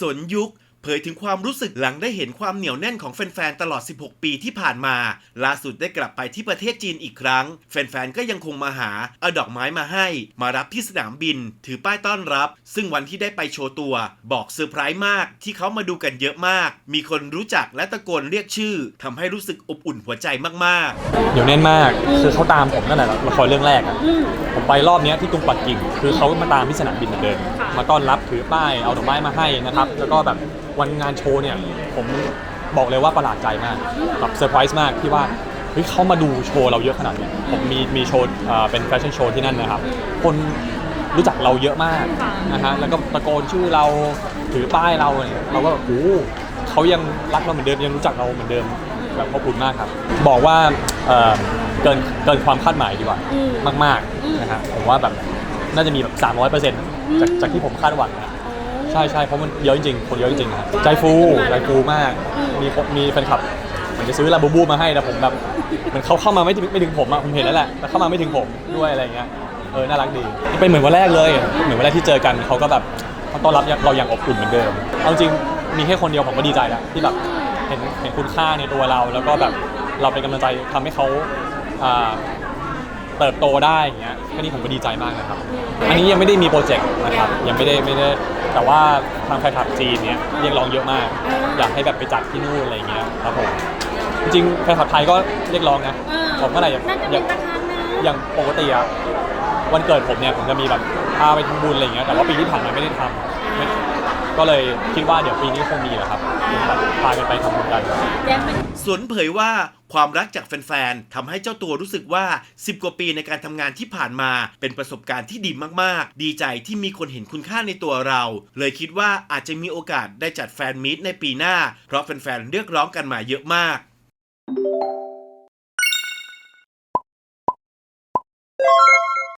สนยุค เผยถึงความรู้สึกหลังได้เห็นความเหนียวแน่นของแฟนๆ ตลอด 16 ปีที่ผ่านมา ล่าสุดได้กลับไปที่ประเทศจีนอีกครั้ง แฟนๆ ก็ยังคงมาหา เอาดอกไม้มาให้ มารับที่สนามบิน ถือป้ายต้อนรับ ซึ่งวันที่ได้ไปโชว์ตัว บอกเซอร์ไพรส์มาก ที่เขามาดูกันเยอะมาก มีคนรู้จักและตะโกนเรียกชื่อทำให้รู้สึกอบอุ่นหัวใจมากๆเดี๋ยวแน่นมาก คือเขาตามผมนั่นแหละละครเรื่องแรกอะผมไปรอบนี้ที่กรุงปักกิ่ง คือเขามาตามที่สนามบินเหมือนเดิม มาต้อนรับถือป้าย เอาดอกไม้มาให้นะครับ แล้วก็แบบ วันงานโชว์เนี่ยผมบอกเลยว่าประหลาดใจมากแบบเซอร์ไพรส์มากที่ว่าเฮ้ยเขามาดูโชว์เราเยอะขนาดเนี้ยผมมีมีโชว์เอ่อเป็นแฟชั่นโชว์ที่นั่นนะครับ คนรู้จักเราเยอะมากค่ะนะฮะแล้วก็ตะโกนชื่อเราถือป้ายเราเนี่ยเราก็แบบโอ้โหเขายังรักเราเหมือนเดิมยังรู้จักเราเหมือนเดิมแบบขอบคุณมากครับ บอกว่าเอ่อเกินเกินความคาดหมายดีกว่าอืมมากอืมๆนะฮะผมว่าแบบน่าจะมีแบบ300เปอร์เซ็นต์จากจากที่ผมคาดหวังนะ ใช่ใช่เพราะมันเยอะจริงๆคนเยอะจริงๆนะใจฟูใจฟูมากอืมมีคนมีแฟนคลับเหมือนจะซื้อลาบูบูมาให้แต่ผมแบบเหมันเขาเข้ามาไม่ถึงไม่ถึงผมอะผมเห็นแล้วแหละแต่เข้ามาไม่ถึงผมด้วยอะไรเงี้ยเออน่ารักดีเป็นเหมือนวันแรกเลย เหมือนวันแรกที่เจอกันเขาก็แบบเขาต้อนรับเราอย่างอบอุ่นเหมือนเดิมเอาจริงมีแค่คนเดียวผมก็ดีใจแล้วที่แบบเห็นเห็นคุณค่าในตัวเรา แล้วก็แบบเราเป็นกำลังใจทำให้เขาอ่า เติบโตได้อย่างเงี้ยแค่นี้ผมก็ดีใจมากนะครับ อันนี้ยังไม่ได้มีโปรเจกต์นะครับยังไม่ได้ไม่ได้แต่ว่าทางแฟนคลับจีนเนี้ยเรียกร้องเยอะมาก อยากให้แบบไปจัดที่นู่นอะไรเงี้ยครับผมจริงๆแฟนคลับไทยก็เรียกร้องนะเออผมก็เลยอยากน่าจะอมียากประธานนะอย่างปกติอะวันเกิดผมเนี่ยผมจะมีแบบพาไปทำบุญอะไรเงี้ยแต่ว่าปีที่ผ่านมาไม่ได้ทำไม่ ก็เลยคิดว่าเดี๋ยวปีนี้คงมีแหละครับพากันไปทำบุญกันแย้มเป็นสวนเผยว่าความรักจากแฟนๆ ทำให้เจ้าตัวรู้สึกว่า 10 กว่าปีในการทำงานที่ผ่านมา เป็นประสบการณ์ที่ดีมากๆ ดีใจที่มีคนเห็นคุณค่าในตัวเรา เลยคิดว่าอาจจะมีโอกาสได้จัดแฟนมีตในปีหน้า เพราะแฟนๆ เรียกร้องกันมาเยอะมาก